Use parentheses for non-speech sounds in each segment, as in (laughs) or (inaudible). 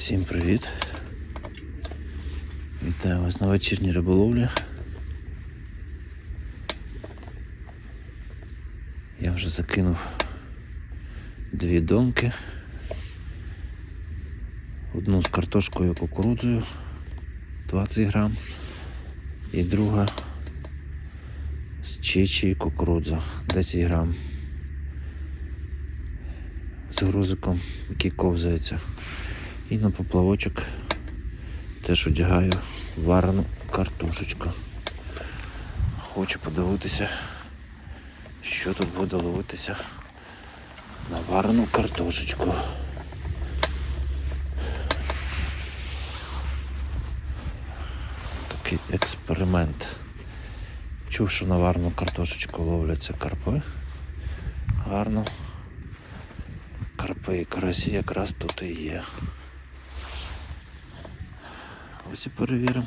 Всім привіт! Вітаю вас на вечірній риболовлі. Я вже закинув дві донки. Одну з картошкою кукурудзою 20 грам і друга з чечі і кукурудза 10 грам. З грузиком, який ковзається. І на поплавочок теж одягаю варену картошечку. Хочу подивитися, що тут буде ловитися на варену картошечку. Такий експеримент. Чув, що на варену картошечку ловляться карпи. Гарно. Карпи і карасі якраз тут і є. Ось і перевіримо.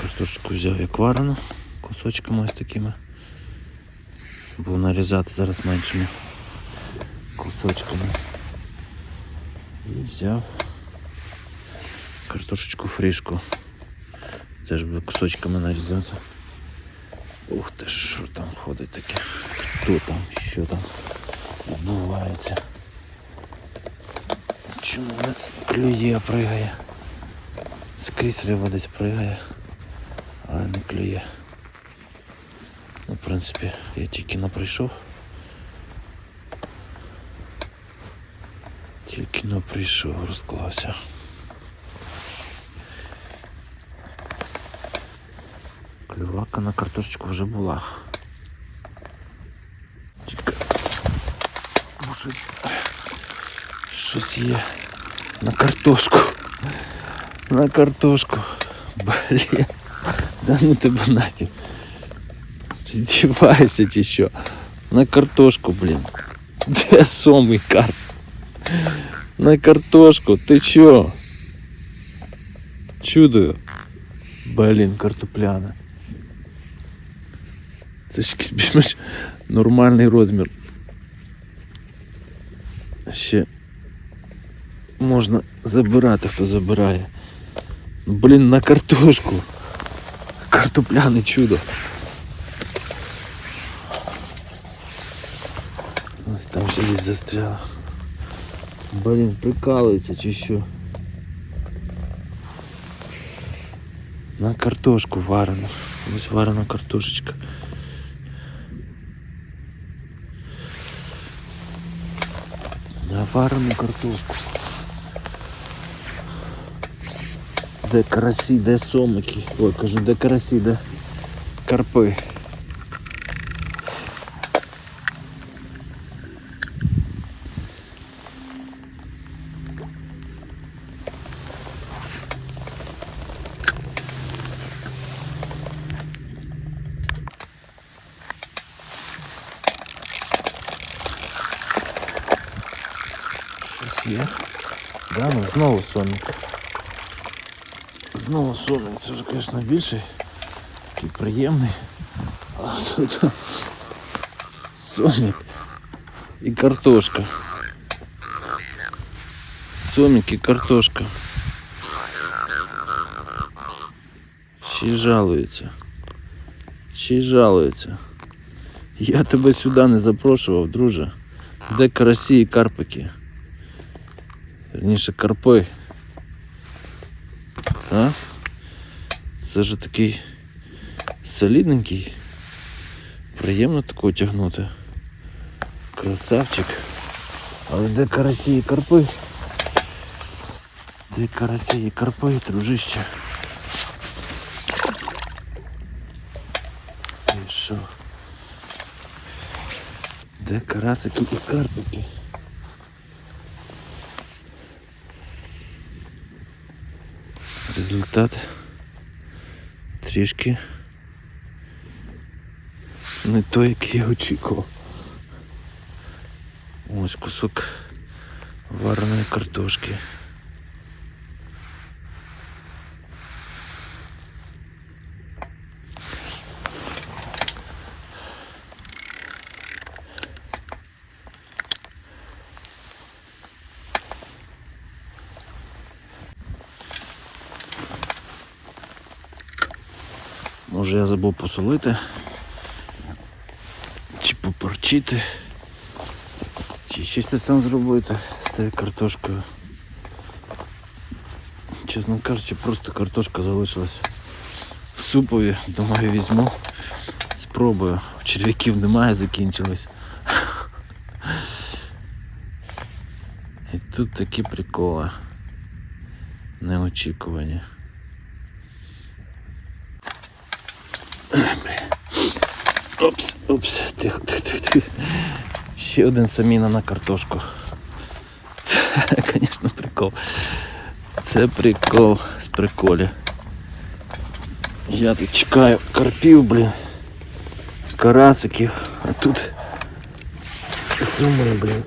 Картошечку взяв як варену, кусочками ось такими. Буду нарізати зараз меншими кусочками. І взяв картошечку фрішку. Теж буду кусочками нарізати. Ух ти, що там ходить таке? Хто там? Що там відбувається? Чому не клює, пригає? Скрізь риба десь пригає, але не клює. Ну, в принципі, я тільки не прийшов. Тільки не прийшов, розклався. Клювака на картошечку вже була. Чекай. Може щось є на картошку. На картошку. Блін. Да ну тебе нафіг. Здіваєшся чи що? На картошку, блін. Де сомий карп? На картошку, ти чо? Чудою. Блін, картопляна. Це ж більш-менш нормальний розмір. Ще можна забирати, хто забирає. Блін, на картошку. Картопляне чудо. Ось там ще десь застряло. Блін, прикалується чи що? На картошку варену. Ось варена картошечка. На варену картошку. Де карасі, де сомики. Ой, кажу, де карасі, де карпи. Звісно, більший. Такий приємний. А тут сомик і картошка. Сомик і картошка. Ще й жалується. Ще й жалується. Я тебе сюди не запрошував, друже. Де карасі і карпики? Верніше карпи. А? Це ж такий солідненький. Приємно такого тягнути. Красавчик. Але де карасі і карпи? Де карасі і карпи, дружище? Ти що? Де карасики і карпики? Результат трішки не той, який я очікував. Ось кусок вареної картошки. Може я забув посолити. Чи поперчити. Чи щось там зробити з тією картошкою. Чесно кажучи, просто картошка залишилась в супові. Думаю, візьму. Спробую. Черв'яків немає, закінчились. І тут такі приколи. Неочікувані. Опс, опс, тихо, тихо. Ще один саміна на картошку. Це, звісно, прикол. Це прикол з приколі. Я тут чекаю карпів, блін. Карасиків, а тут суми, блін.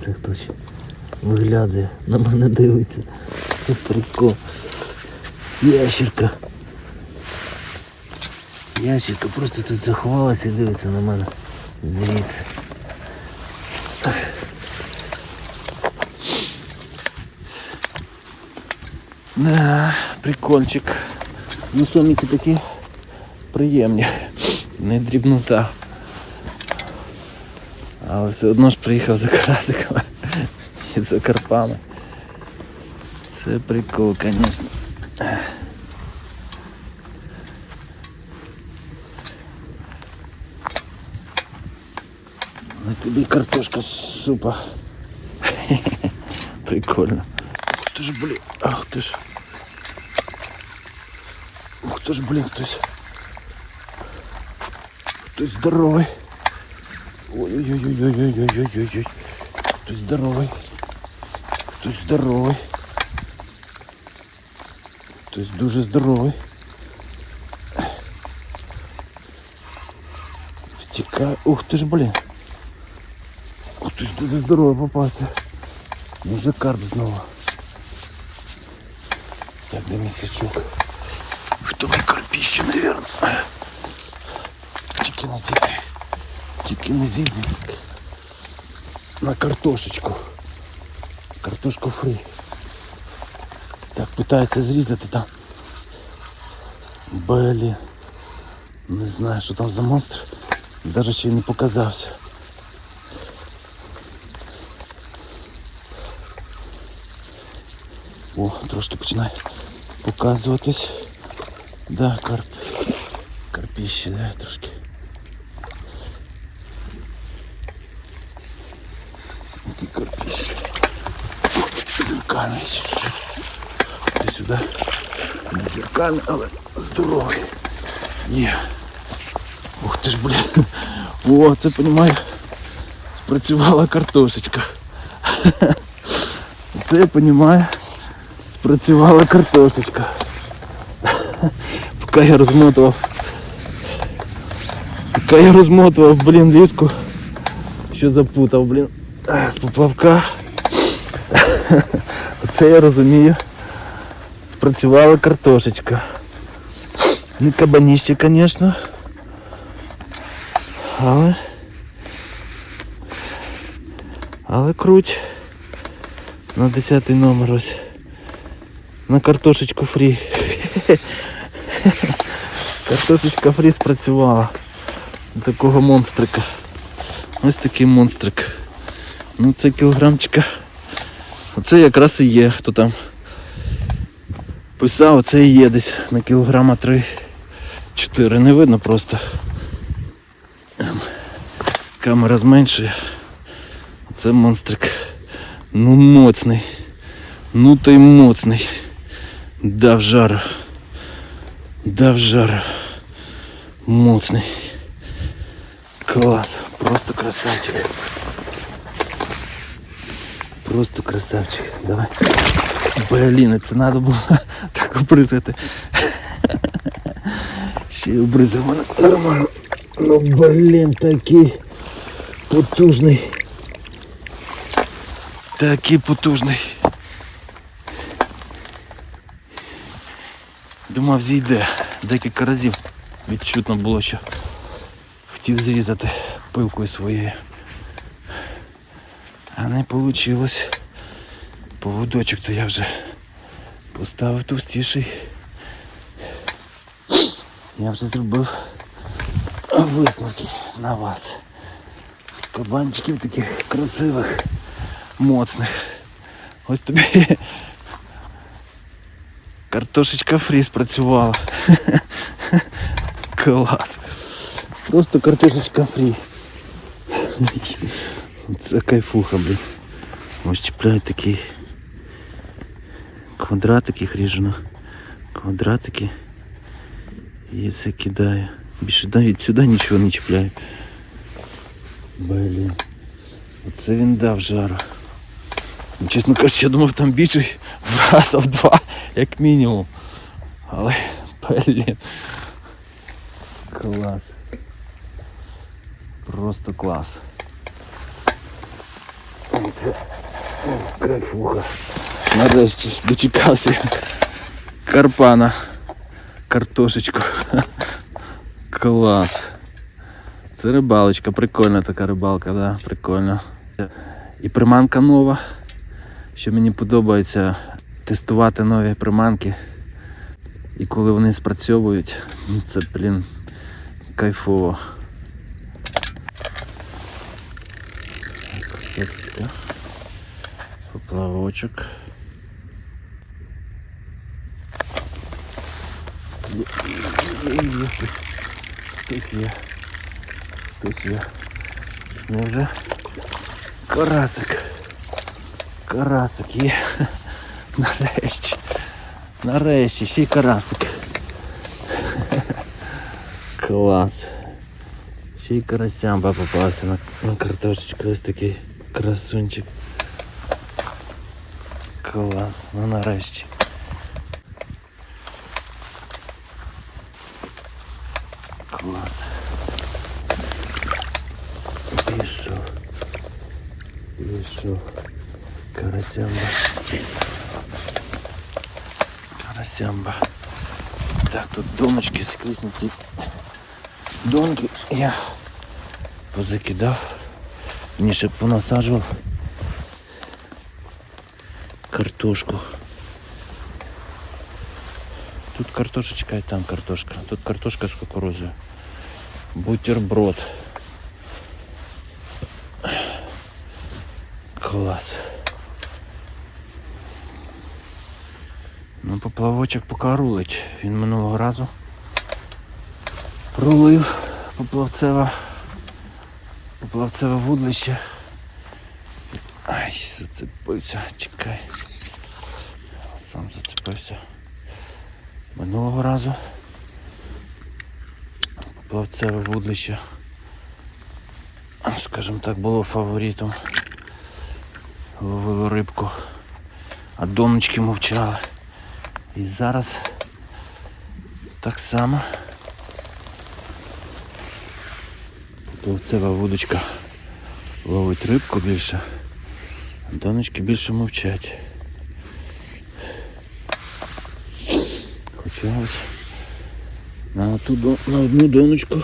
Це хто ще виглядає, на мене дивиться. Це прикол. Ящерка. Ящерка просто тут заховалася і дивиться на мене. Звідси. Да, прикольчик. Ну соміки такі приємні. Не дрібнота. Але все одно ж приїхав за карасиками і за карпами. Це прикол, звісно. тобі картошка з супа. (laughs) Прикольно. Ух ти ж, блін, ах ти ж. Ух ти ж, блін, хтось. Хтось здоровий. Ой-ой-ой-ой-ой-ой-ой-ой-ой. Хтось здоровий. Хтось здоровий. Хтось дуже здоровий. Втікає. Ух ти ж, блін. Хтось дуже здоровий попався. Може карп знову. Так, де місячок. Хто мій карпіще, навірно. Тільки не зійди. Тільки не зійди. На картошечку. Картошку фрі. Так, питається зрізати там. Блін. Не знаю, що там за монстр. Навіть ще й не показався. О, трошки починає показуватись. Да, карп. Карпіще, да, трошки. Який карпіще. Зеркальний чи що. Іди сюди. Не зеркальний, але здоровий. Є. Ух ти ж, блін. О, це понімаю. Спрацювала картошечка. (laughs) Це я понімаю. Спрацювала картошечка. Поки я розмотував. Поки я розмотував, блін, ліску. Що запутав, блін, з поплавка. Оце я розумію. Спрацювала картошечка. Не кабаніще, звісно. Але. Але круть. На 10 номер ось. На картошечку фрі. Картошечка фрі спрацювала. Такого монстрика. Ось такий монстрик. Ну це кілограмчика. Оце якраз і є, хто там писав, оце і є десь на кілограма 3-4. Не видно просто. Ем, Камера зменшує. Це монстрик. Ну моцний. Ну той моцний. Дав жар. Дав жар. Моцний. Клас. Просто красавчик. Просто красавчик. Давай. Блін, це треба було так обризати. Ще й обризав нормально. Ну блін, такий потужний. Такий потужний. Думав зійде. Декілька разів відчутно було, що хотів зрізати пилкою своєю. А не вийшло. Поводочок то я вже Поставив товстіший. Я вже зробив висновки на вас. Кабанчиків таких красивих, моцних. Ось тобі картошечка фрі спрацювала. (laughs) Клас. Просто картошечка фрі. (laughs) Це кайфуха, блін. Ось чіпляють такий квадратик їх ріжу на квадратики. І це кидаю. Більше навіть сюди нічого не чіпляю. Блін. Оце він дав жару. Ну, Чесно кажучи, я думав там більше в раз, а в два, Як мінімум. Але, блін. Клас. Просто клас. Це кайфуха. Нарешті дочекався карпана. Картошечку. Клас. Це рибалочка, прикольна така рибалка, да, прикольно. І приманка нова. Що мені подобається тестувати нові приманки. І коли вони спрацьовують, ну, це, блін, кайфово. Поплавочок. Тут є. Тут є. Не вже карасик. Карасик є. Нарешті. Нарешті, ще й карасик. Клас. Ще й карасямба попався на, на картошечку. Ось такий красунчик. Клас, ну нарешті. Клас. Пішов. Пішов. Карасямба. Карасямба. Так, доночки скрізь ці донки я позакидав. Вніше понасаджував картошку. Тут картошечка і там картошка. Тут картошка з кукурузою. Бутерброд. Клас. Ну, поплавочок поки рулить. Він минулого разу рулив поплавцеве, поплавцеве вудлище. Ай, зацепився, чекай. Сам зацепився. Минулого разу поплавцеве вудлище, скажімо так, було фаворитом. Ловило рибку, а донечки мовчали. І зараз так само поплавцева вудочка ловить рибку більше, а донечки більше мовчать. Хоча ось на, ту, на одну донечку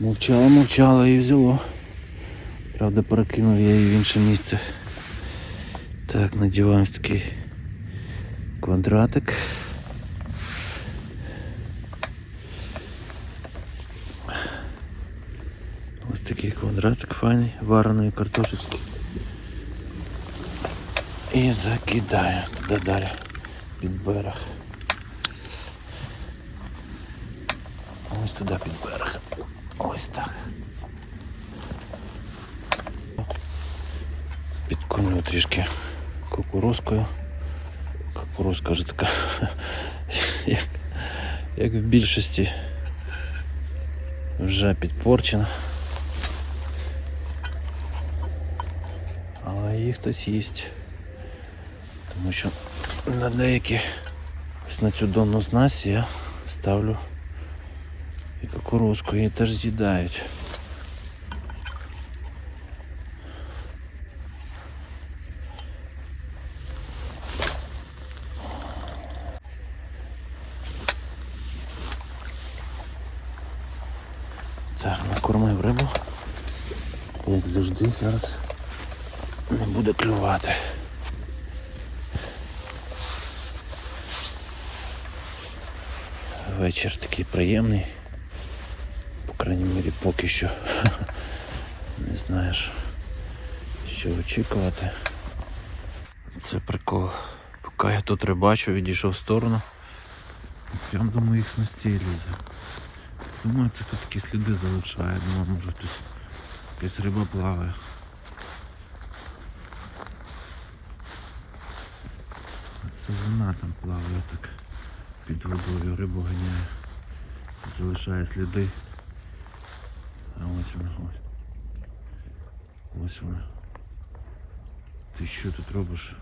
мовчала, мовчала і взяло. Правда, перекинув я її в інше місце. Так, надіваємо такий квадратик. Ось такий квадратик файний, вареної картошечки. І закидаю туди далі під берег. Ось туди під берег. Ось так. Підколю трішки кукурузкою. Кукурузка вже така, (laughs) як, як в більшості, вже підпорчена. Але її хтось їсть. Тому що на деякі на цю донну снасть я ставлю і кукурузку, її теж з'їдають. Так, накормив рибу. Як завжди, зараз буде клювати. Вечір такий приємний, по крайній мірі поки що (laughs) не знаєш що очікувати. Це прикол. Поки я тут рибачу, відійшов в сторону. Я думаю їх на стій лізе. Думаю, це тут такі сліди залишає, думаю, може тут якась риба плаває. Це там плаває так під водою, рибу ганяє. Залишає сліди. А ось вона, ось. Ось вона. Ти що тут робиш?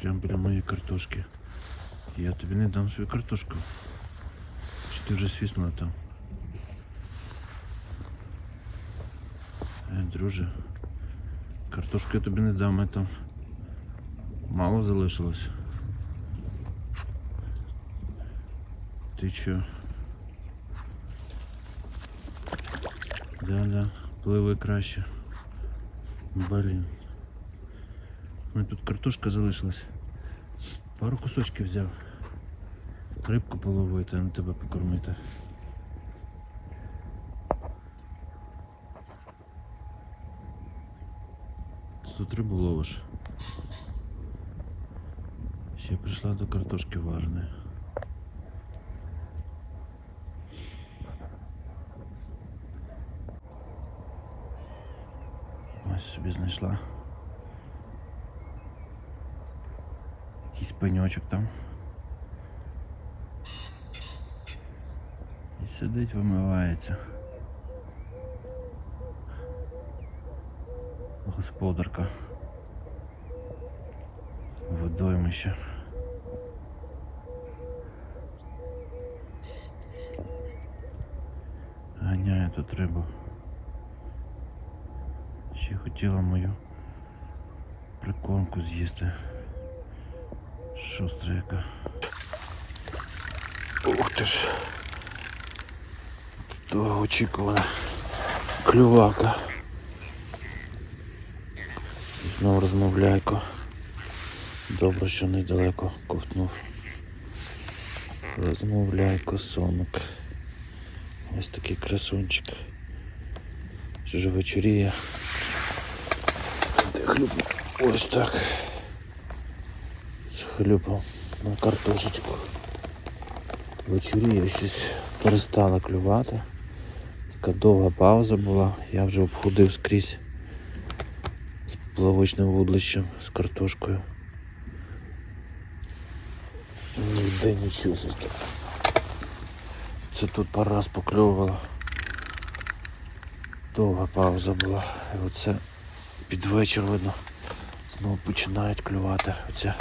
Прям біля моєї картошки. Я тобі не дам свою картошку. Чи ти вже свіснула там? Е, друже, картошку я тобі не дам, а там мало залишилось. Ти чо? Да-да, пливи краще. Блін. У мене тут картошка залишилась. Пару кусочків взяв. Рибку половити, а не тебе покормити. Ти тут рибу ловиш. Прийшла до картошки вареної. Ось собі знайшла. Якийсь пеньочок там. І сидить, вимивається. Господарка. Водоймище. Ганяє тут рибу. Ще хотіла мою прикормку з'їсти. Шустра яка. Ух ти ж. Довгоочікувана клювака. І Знову розмовляйко. Добре, що недалеко ковтнув. Розмовляйко, сонок. Ось такий красунчик. Ж вечоріє. Ось так. З хлюпом на картошечку. Вечоріє щось перестала клювати. Така довга пауза була, я вже обходив скрізь з плавочним вудлищем, з картошкою. Ніде нічого щось. Це тут пару раз покльовувало. Довга пауза була. І оце під вечір видно. Знову починають клювати. Оця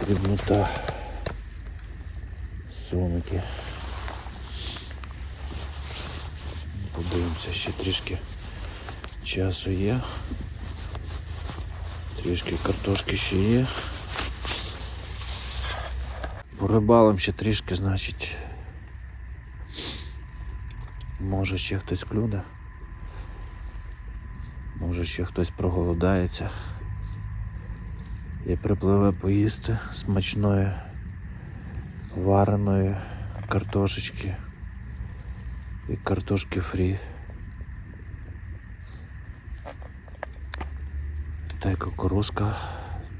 дрібнота. Сомики. Подивимося, ще трішки часу є. Трішки картошки ще є. По рибалам ще трішки, значить. Може ще хтось клюне. Може ще хтось проголодається. І припливе поїсти смачної вареної картошечки і картошки фрі. Та й кукурузка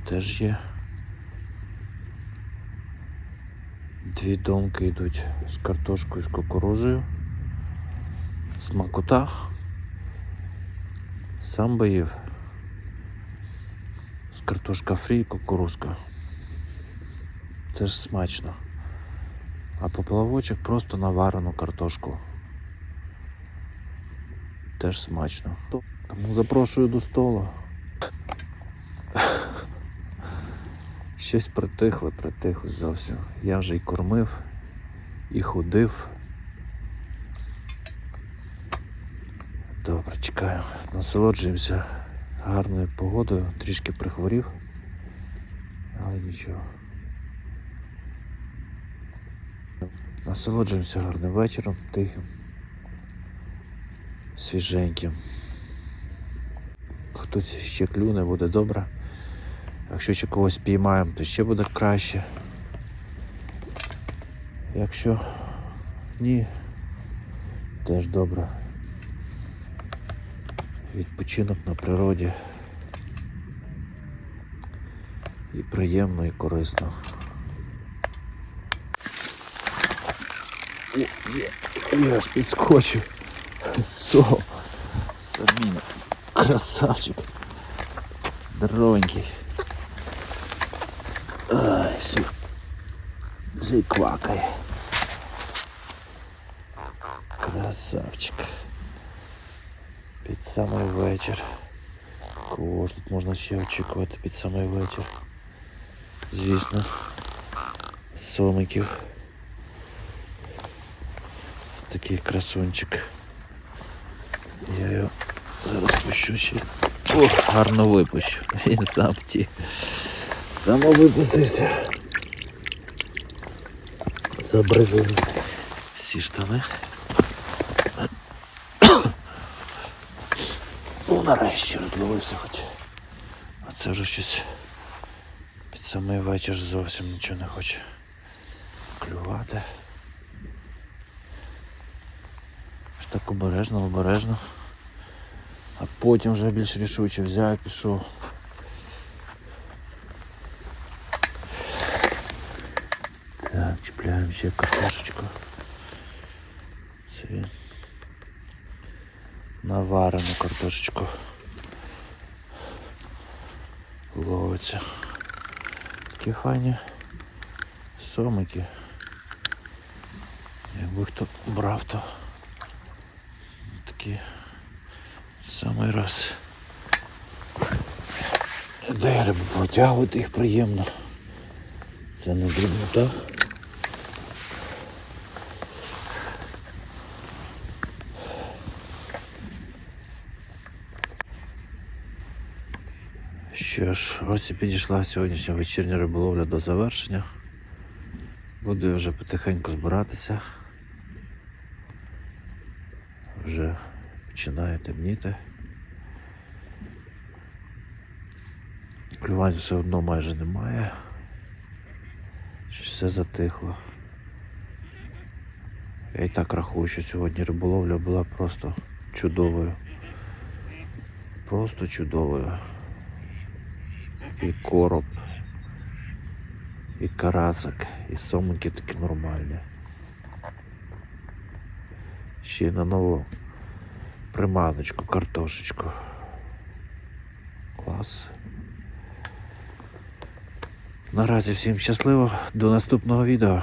теж є. Дві донки йдуть з картошкою з кукурузою. Смакота. Сам би їв. Картошка фрі і кукурузка. Це ж смачно. А поплавочок просто на варену картошку. Теж смачно. Тому запрошую до столу. Щось притихли, притихли зовсім. Я вже і кормив, і ходив. Добре, чекаю. Насолоджуємося гарною погодою, трішки прихворів, але нічого. Насолоджуємося гарним вечором, тихим, свіженьким. Хтось ще клюне, буде добре. Якщо ще когось піймаємо, то ще буде краще. Якщо ні, теж добре. Відпочинок на природі. І приємно, і корисно. О, є, я ж підскочив. Со, Саміна, красавчик. Здоровенький. Ай, ще, ще й квакає. Красавчик. Під самий вечір. Кого ж тут можна ще очікувати під самий вечір? Звісно, сомиків. Такий красунчик. Я його зараз пущу ще. О, гарно випущу. Він сам втік. Самовипустився. Забризані всі штани. Ну, нарешті розловився хоч. А це вже щось під самий вечір зовсім нічого не хоче клювати. Аж так обережно, обережно. А потім вже більш рішуче взяв і пішов. Так, чіпляємо ще картошечку. Це наварену картошечку. Ловиться. Такі файні сомики. Якби хто брав, то такі самий раз. Де риби потягувати їх приємно. Це не дрібнота. Що ж, ось і підійшла сьогоднішня вечірня риболовля до завершення. Буду вже потихеньку збиратися. Вже починає темніти. Клювань все одно майже немає. Все затихло. Я і так рахую, що сьогодні риболовля була просто чудовою. Просто чудовою. І короб, і карасик, і сомики такі нормальні. Ще й на нову приманочку, картошечку. Клас. Наразі всім щасливо, до наступного відео.